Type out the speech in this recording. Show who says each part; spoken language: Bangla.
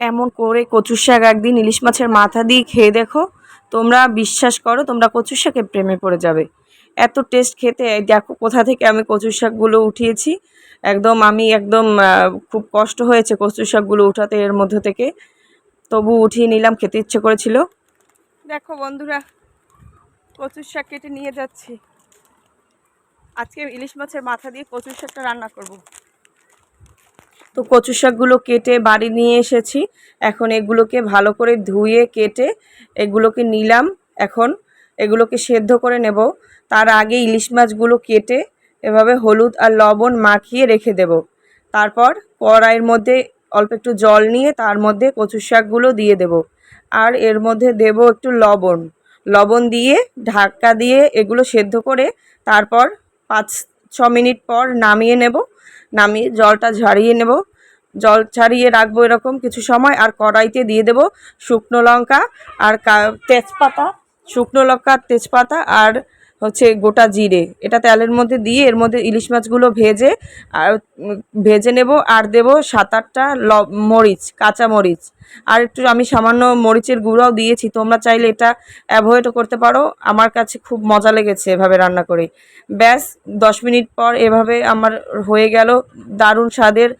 Speaker 1: এমন করে কচুর শাক একদিন ইলিশ মাছের মাথা দিয়ে খেয়ে দেখো। তোমরা বিশ্বাস করো, তোমরা কচুর শাকের প্রেমে পড়ে যাবে। এত টেস্ট খেতে দেখো কোথা থেকে আমি কচুর শাকগুলো উঠিয়েছি। একদম আমি একদম খুব কষ্ট হয়েছে কচুর শাকগুলো উঠাতে এর মধ্যে থেকে। তবু উঠিয়ে নিলাম, খেতে ইচ্ছে করেছিল। দেখো বন্ধুরা, কচুর শাক কেটে নিয়ে যাচ্ছি। আজকে ইলিশ মাছের মাথা দিয়ে কচুর শাকটা রান্না করব। তো কচু শাকগুলো কেটে বাড়ি নিয়ে এসেছি। এখন এগুলোকে ভালো করে ধুয়ে, কেটে এগুলোকে নিলাম। এখন এগুলোকে সেদ্ধ করে নেব। তার আগে ইলিশ মাছগুলো কেটে এভাবে হলুদ আর লবণ মাখিয়ে রেখে দেব। তারপর কড়াইয়ের মধ্যে অল্প একটু জল নিয়ে তার মধ্যে কচু শাকগুলো দিয়ে দেব। আর এর মধ্যে দেব একটু লবণ। লবণ দিয়ে ঢাকা দিয়ে এগুলো সেদ্ধ করে তারপর পাঁচ ছ মিনিট পর নামিয়ে নেব। নামিয়ে জলটা ঝারিয়ে নেব। জল ছাড়িয়ে রাখব এরকম কিছু সময়, আর কড়াইতে দিয়ে দেব শুকনো লঙ্কা আর তেজপাতা, শুকনো লঙ্কা, তেজপাতা আর হচ্ছে গোটা জিরে। এটা তেলের মধ্যে দিয়ে, এর মধ্যে ইলিশ মাছগুলো ভেজে, আর ভেজে নেব, আর দেব সাত আটটা ল, মরিচ, কাঁচা মরিচ। আর একটু আমি সামান্য মরিচের গুঁড়াও দিয়েছি, তোমরা চাইলে এটা অ্যাভয়েডও করতে পারো। আমার কাছে খুব মজা লেগেছে এভাবে রান্না করে। ব্যাস, দশ মিনিট পর এভাবে আমার হয়ে গেল দারুণ স্বাদের